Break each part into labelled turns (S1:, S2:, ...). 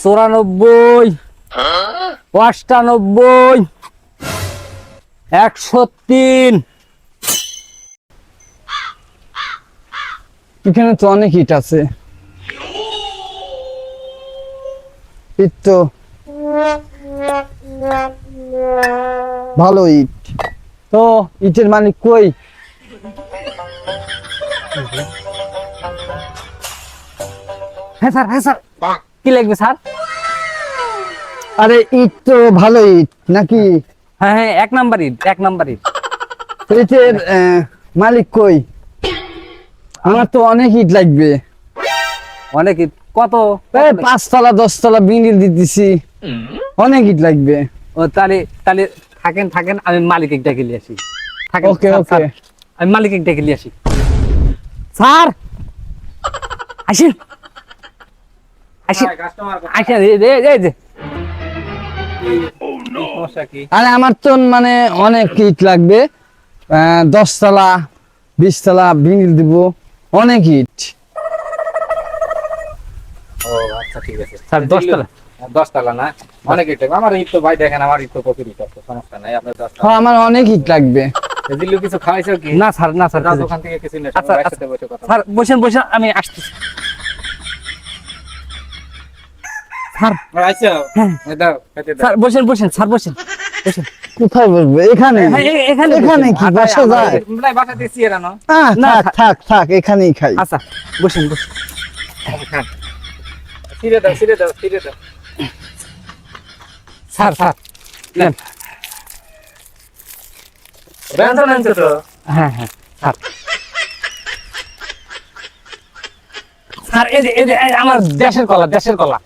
S1: চৌরানব্বই। অষ্টানব্বই। একশো তিন
S2: এখানে তো অনেক ইট আছে। তো ভালো ইট তো ইটের মালিক কই?
S1: হ্যাঁ স্যার হ্যাঁ স্যার কি লাগবে স্যার?
S2: আরে ইট তো ভালো ইট নাকি?
S1: হ্যাঁ হ্যাঁ এক নাম্বার ইট এক নাম্বার ইট
S2: ইটের মালিক কই? আমার তো অনেক ইট লাগবে।
S1: অনেক ইট কত?
S2: পাঁচতলা দশতলা বিল্ডিং দিতেছি অনেক ইট লাগবে।
S1: ও তাহলে তাহলে থাকেন থাকেন আমি মালিক ডেকে নিয়ে আসি।
S2: ওকে ওকে।
S1: আমি মালিক ডেকে নিয়ে আসি। স্যার! আসেন আসেন আসেন এই যে এই যে সমস্যা কি
S2: আরে আমার তো মানে অনেক ইট লাগবে। দশতলা বিশতলা বিল্ডিং দিব অনেক ইট।
S3: ও আচ্ছা ঠিক আছে।
S1: স্যার দশতলা।
S3: দশতলা না অনেক ইট লাগবে। আমার ইট তো ভাই দেখেন আমার ইট তো প্রচুর ইট আছে সমস্যা নাই আপনার দশতলা।
S2: হ্যাঁ আমার অনেক ইট লাগবে।
S3: কিছু খাওয়াইছো কি?
S1: না স্যার না স্যার
S3: দোকান থেকে কিছু
S1: আচ্ছা, আচ্ছা। স্যার বসেন বসেন আমি আসতেছি। স্যার।
S3: এই দাও খেতে দাও।
S1: স্যার বসেন বসেন স্যার বসেন। বসেন।
S2: কোথায় বসবো? এখানে।
S1: এখানে
S2: এখানে কি? যায়।
S3: বাসা দিচ্ছি এরা না?
S2: থাক
S1: খা-
S2: থাক থাক এখানেই খাই।
S1: আচ্ছা বসেন বসেন।
S3: ছিঁড়ে দাও ছিঁড়ে দাও ছিঁড়ে দাও।
S1: Sir sir. নেন।
S3: ব্যঞ্জন আনছো তো?
S1: হ্যাঁ হ্যাঁ স্যার। স্যার এই যে এই যে আমার দেশের কলা দেশের কলা।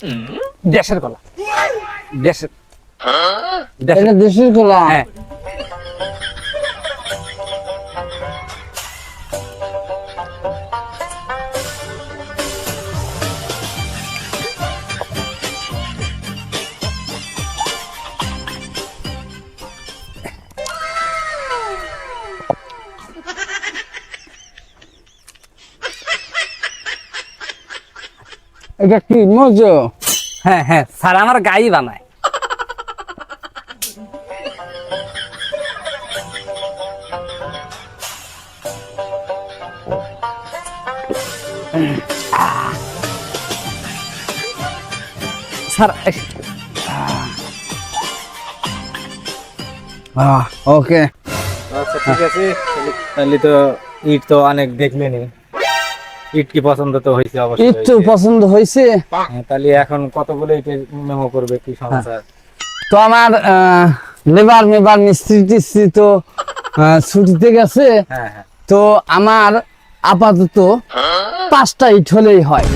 S1: দেশের কলা। দেশের। দেশের।
S2: এটা দেশের কলা?
S1: হ্যাঁ।
S2: এটা কি? মজো?
S1: হ্যাঁ হ্যাঁ স্যার আমার গাই বানায়। Sir
S2: okay.
S3: আচ্ছা ঠিক আছে। তাহলে- তাহলে তো ইট তো অনেক দেখলেনি ইট কি পছন্দ তো হয়েছে অবশ্যই
S2: ইট তো পছন্দ হয়েছে।
S3: হ্যাঁ, তাহলে এখন কতগুলো ইটের মেমো করবে কি সমস্যা?
S2: তো আমার লেবার মেবার মিস্ত্রি টিস্ত্রি তো আহ, ছুটিতে গেছে।
S3: হ্যাঁ হ্যাঁ।
S2: তো আমার আপাতত পাঁচটা ইট হলেই হয়।